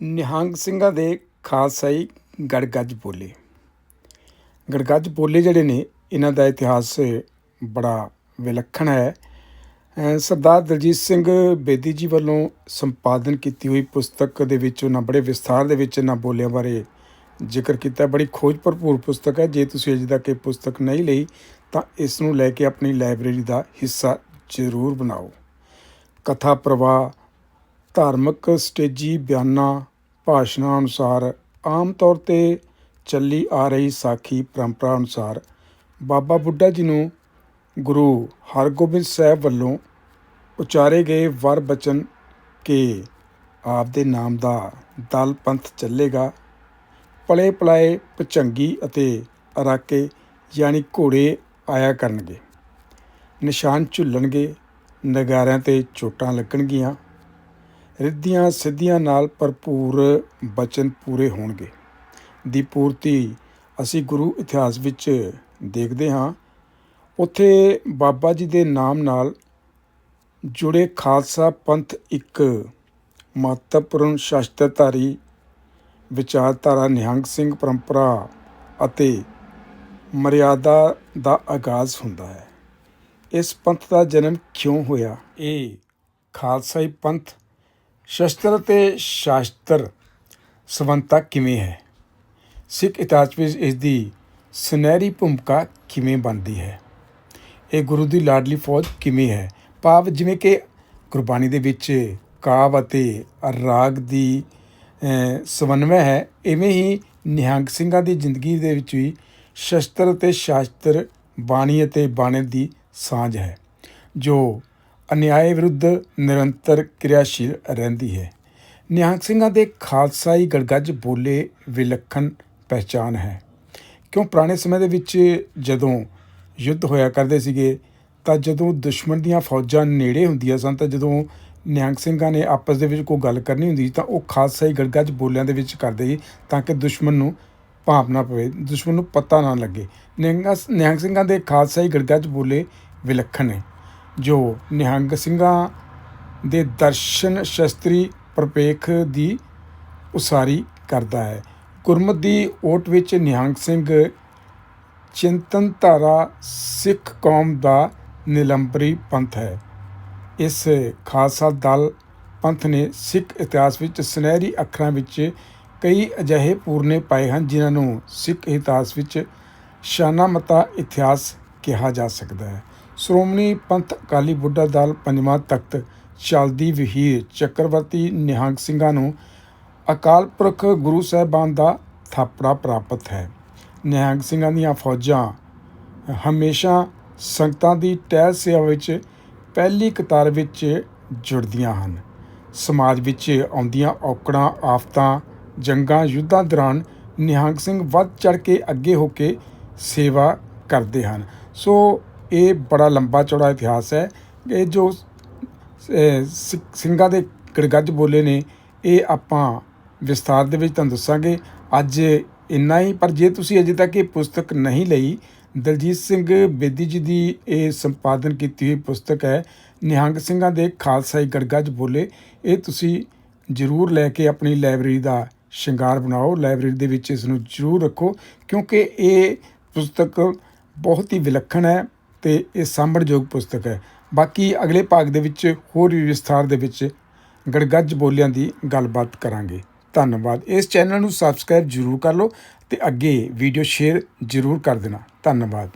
ਨਿਹੰਗ ਸਿੰਘਾਂ ਦੇ ਖਾਲਸਾਈ ਗੜਗੱਜ ਬੋਲੇ। ਗੜਗੱਜ ਬੋਲੇ ਜਿਹੜੇ ਨੇ, ਇਹਨਾਂ ਦਾ ਇਤਿਹਾਸ ਬੜਾ ਵਿਲੱਖਣ ਹੈ। ਸਰਦਾਰ ਦਲਜੀਤ ਸਿੰਘ ਬੇਦੀ ਜੀ ਵੱਲੋਂ ਸੰਪਾਦਨ ਕੀਤੀ ਹੋਈ ਪੁਸਤਕ ਦੇ ਵਿੱਚ, ਉਹਨਾਂ ਬੜੇ ਵਿਸਥਾਰ ਦੇ ਵਿੱਚ ਇਹਨਾਂ ਬੋਲਿਆਂ ਬਾਰੇ ਜ਼ਿਕਰ ਕੀਤਾ। ਬੜੀ ਖੋਜ ਭਰਪੂਰ ਪੁਸਤਕ ਹੈ। ਜੇ ਤੁਸੀਂ ਅਜੇ ਤੱਕ ਇਹ ਪੁਸਤਕ ਨਹੀਂ ਲਈ, ਤਾਂ ਇਸ ਨੂੰ ਲੈ ਕੇ ਆਪਣੀ ਲਾਇਬ੍ਰੇਰੀ ਦਾ ਹਿੱਸਾ ਜ਼ਰੂਰ ਬਣਾਓ। ਕਥਾ ਪ੍ਰਵਾਹ ਧਾਰਮਿਕ ਸਟੇਜੀ ਬਿਆਨਾਂ, ਭਾਸ਼ਣਾਂ ਅਨੁਸਾਰ ਆਮ ਤੌਰ ਤੇ ਚੱਲੀ ਆ ਰਹੀ ਸਾਖੀ ਪਰੰਪਰਾ ਅਨੁਸਾਰ ਬਾਬਾ ਬੁੱਢਾ ਜੀ ਨੂੰ ਗੁਰੂ ਹਰਗੋਬਿੰਦ ਸਾਹਿਬ ਵੱਲੋਂ ਉਚਾਰੇ ਗਏ ਵਰ ਬਚਨ ਕਿ ਆਪ ਦੇ ਨਾਮ ਦਾ ਦਲ ਪੰਥ ਚੱਲੇਗਾ। ਪਲੇ ਪਲਾਏ ਪਚੰਗੀ ਅਤੇ ਅਰਾਕੇ ਯਾਨੀ ਘੋੜੇ ਆਇਆ ਕਰਨਗੇ। ਨਿਸ਼ਾਨ ਝੁੱਲਣਗੇ, ਨਗਾਰਿਆਂ ਤੇ ਚੋਟਾਂ ਲੱਗਣਗੀਆਂ। ਰਿੱਧੀਆਂ ਸਿੱਧੀਆਂ ਨਾਲ ਭਰਪੂਰ ਬਚਨ ਪੂਰੇ ਹੋਣਗੇ। ਦੀ ਪੂਰਤੀ ਅਸੀਂ ਗੁਰੂ ਇਤਿਹਾਸ ਵਿੱਚ ਦੇਖਦੇ ਹਾਂ। ਉੱਥੇ ਬਾਬਾ ਜੀ ਦੇ ਨਾਮ ਨਾਲ ਜੁੜੇ ਖਾਲਸਾ ਪੰਥ ਇੱਕ ਮਹੱਤਵਪੂਰਨ ਸ਼ਾਸਤਰਧਾਰੀ, ਵਿਚਾਰਧਾਰਾ ਨਿਹੰਗ ਸਿੰਘ ਪਰੰਪਰਾ ਅਤੇ ਮਰਿਆਦਾ ਦਾ ਆਗਾਜ਼ ਹੁੰਦਾ ਹੈ। ਇਸ ਪੰਥ ਦਾ ਜਨਮ ਕਿਉਂ ਹੋਇਆ? ਇਹ ਖਾਲਸਾਈ ਪੰਥ ਸ਼ਸਤਰ ਅਤੇ ਸ਼ਾਸਤਰ ਸਵੰਤਾ ਕਿਵੇਂ ਹੈ? ਸਿੱਖ ਇਤਿਹਾਸ ਵਿੱਚ ਇਸ ਦੀ ਸੁਨਹਿਰੀ ਭੂਮਿਕਾ ਕਿਵੇਂ ਬਣਦੀ ਹੈ? ਇਹ ਗੁਰੂ ਦੀ ਲਾਡਲੀ ਫੌਜ ਕਿਵੇਂ ਹੈ? ਭਾਵ ਜਿਵੇਂ ਕਿ ਗੁਰਬਾਣੀ ਦੇ ਵਿੱਚ ਕਾਵ ਅਤੇ ਰਾਗ ਦੀ ਸਮਨਵੈ ਹੈ, ਇਵੇਂ ਹੀ ਨਿਹੰਗ ਸਿੰਘਾਂ ਦੀ ਜ਼ਿੰਦਗੀ ਦੇ ਵਿੱਚ ਵੀ ਸ਼ਸਤਰ ਅਤੇ ਸ਼ਾਸਤਰ ਬਾਣੀ ਅਤੇ ਬਾਣੇ ਦੀ ਸਾਂਝ ਹੈ, ਜੋ ਅਨਿਆਏ ਵਿਰੁੱਧ ਨਿਰੰਤਰ ਕਿਰਿਆਸ਼ੀਲ ਰਹਿੰਦੀ ਹੈ। ਨਿਹੰਗ ਸਿੰਘਾਂ ਦੇ ਖਾਲਸਾਈ ਗੜਗੱਜ ਬੋਲੇ ਵਿਲੱਖਣ ਪਹਿਚਾਨ ਹੈ। ਕਿਉਂ ਪੁਰਾਣੇ ਸਮੇਂ ਦੇ ਵਿੱਚ ਜਦੋਂ ਯੁੱਧ ਹੋਇਆ ਕਰਦੇ ਸੀਗੇ, ਤਾਂ ਜਦੋਂ ਦੁਸ਼ਮਣ ਦੀਆਂ ਫੌਜਾਂ ਨੇੜੇ ਹੁੰਦੀਆਂ ਸਨ, ਤਾਂ ਜਦੋਂ ਨਿਹੰਗ ਸਿੰਘਾਂ ਨੇ ਆਪਸ ਦੇ ਵਿੱਚ ਕੋਈ ਗੱਲ ਕਰਨੀ ਹੁੰਦੀ ਸੀ, ਤਾਂ ਉਹ ਖਾਲਸਾਈ ਗੜਗੱਜ ਬੋਲਿਆਂ ਦੇ ਵਿੱਚ ਕਰਦੇ ਸੀ, ਤਾਂ ਕਿ ਦੁਸ਼ਮਣ ਨੂੰ ਭਾਪ ਨਾ ਪਵੇ, ਦੁਸ਼ਮਣ ਨੂੰ ਪਤਾ ਨਾ ਲੱਗੇ। ਨਿਹੰਗ ਨਿਹੰਗ ਸਿੰਘਾਂ ਦੇ ਖਾਲਸਾਈ ਗੜਗੱਜ ਬੋਲੇ ਵਿਲੱਖਣ ਨੇ। ਜੋ ਨਿਹੰਗ ਸਿੰਘਾਂ ਦੇ ਦਰਸ਼ਨ ਸ਼ਸਤਰੀ ਪ੍ਰਪੇਖ ਦੀ ਉਸਾਰੀ ਕਰਦਾ ਹੈ। ਗੁਰਮਤਿ ਦੀ ਓਟ ਵਿੱਚ ਨਿਹੰਗ ਸਿੰਘ ਚਿੰਤਨ ਧਾਰਾ ਸਿੱਖ ਕੌਮ ਦਾ ਨਿਲੰਬਰੀ ਪੰਥ ਹੈ। ਇਸ ਖਾਲਸਾ ਦਲ ਪੰਥ ਨੇ ਸਿੱਖ ਇਤਿਹਾਸ ਵਿੱਚ ਸੁਨਹਿਰੀ ਅੱਖਰਾਂ ਵਿੱਚ ਕਈ ਅਜਿਹੇ ਪੂਰਨੇ ਪਾਏ ਹਨ ਜਿਨ੍ਹਾਂ ਨੂੰ ਸਿੱਖ ਇਤਿਹਾਸ ਵਿੱਚ ਸ਼ਾਨਾਮਤਾ ਇਤਿਹਾਸ ਕਿਹਾ ਜਾ ਸਕਦਾ ਹੈ। ਸ਼੍ਰੋਮਣੀ ਪੰਥ ਅਕਾਲੀ ਬੁੱਢਾ ਦਲ ਪੰਜਵਾਂ ਤਖਤ ਚਲਦੀ ਵਹੀਰ ਚੱਕਰਵਰਤੀ ਨਿਹੰਗ ਸਿੰਘਾਂ ਨੂੰ ਅਕਾਲ ਪੁਰਖ ਗੁਰੂ ਸਾਹਿਬਾਨ ਦਾ ਥਾਪੜਾ ਪ੍ਰਾਪਤ ਹੈ। ਨਿਹੰਗ ਸਿੰਘਾਂ ਦੀਆਂ ਫੌਜਾਂ ਹਮੇਸ਼ਾ ਸੰਗਤਾਂ ਦੀ ਟਹਿਲ ਸੇਵਾ ਵਿੱਚ ਪਹਿਲੀ ਕਤਾਰ ਵਿੱਚ ਜੁੜਦੀਆਂ ਹਨ। ਸਮਾਜ ਵਿੱਚ ਆਉਂਦੀਆਂ ਔਕੜਾਂ, ਆਫਤਾਂ, ਜੰਗਾਂ, ਯੁੱਧਾਂ ਦੌਰਾਨ ਨਿਹੰਗ ਸਿੰਘ ਵੱਧ ਚੜ ਕੇ ਅੱਗੇ ਹੋ ਕੇ ਸੇਵਾ ਕਰਦੇ ਹਨ। ਸੋ ਇਹ ਬੜਾ ਲੰਬਾ ਚੌੜਾ ਇਤਿਹਾਸ ਹੈ ਇਹ ਜੋ, ਅਹ ਸਿੰਘਾਂ ਦੇ ਗੜਗੱਜ ਬੋਲੇ ਨੇ, ਇਹ ਆਪਾਂ ਵਿਸਥਾਰ ਦੇ ਵਿੱਚ ਤੁਹਾਨੂੰ ਦੱਸਾਂਗੇ। ਅੱਜ ਇੰਨਾ ਹੀ, ਪਰ ਜੇ ਤੁਸੀਂ ਅਜੇ ਤੱਕ ਇਹ ਪੁਸਤਕ ਨਹੀਂ ਲਈ, ਦਲਜੀਤ ਸਿੰਘ ਬੇਦੀ ਜੀ ਦੀ ਇਹ ਸੰਪਾਦਨ ਕੀਤੀ ਹੋਈ ਪੁਸਤਕ ਹੈ, ਨਿਹੰਗ ਸਿੰਘਾਂ ਦੇ ਖਾਲਸਾਈ ਗੜਗੱਜ ਬੋਲੇ, ਇਹ ਤੁਸੀਂ ਜ਼ਰੂਰ ਲੈ ਕੇ ਆਪਣੀ ਲਾਇਬ੍ਰੇਰੀ ਦਾ ਸ਼ਿੰਗਾਰ ਬਣਾਓ, ਲਾਇਬ੍ਰੇਰੀ ਦੇ ਵਿੱਚ ਇਸ ਨੂੰ ਜ਼ਰੂਰ ਰੱਖੋ, ਕਿਉਂਕਿ ਇਹ ਪੁਸਤਕ ਬਹੁਤ ਹੀ ਵਿਲੱਖਣ ਹੈ। ਤੇ ਇਹ ਸਾਂਭਣਯੋਗ ਪੁਸਤਕ ਹੈ। ਬਾਕੀ ਅਗਲੇ ਭਾਗ ਦੇ ਵਿੱਚ ਹੋਰ ਵੀ ਵਿਸਥਾਰ ਦੇ ਵਿੱਚ ਗੜਗੱਜ ਬੋਲਿਆਂ ਦੀ ਗੱਲਬਾਤ ਕਰਾਂਗੇ। ਧੰਨਵਾਦ। ਇਸ ਚੈਨਲ ਨੂੰ ਸਬਸਕ੍ਰਾਈਬ ਜ਼ਰੂਰ ਕਰ ਲਓ ਤੇ ਅੱਗੇ ਵੀਡੀਓ ਸ਼ੇਅਰ ਜ਼ਰੂਰ ਕਰ ਦੇਣਾ। ਧੰਨਵਾਦ।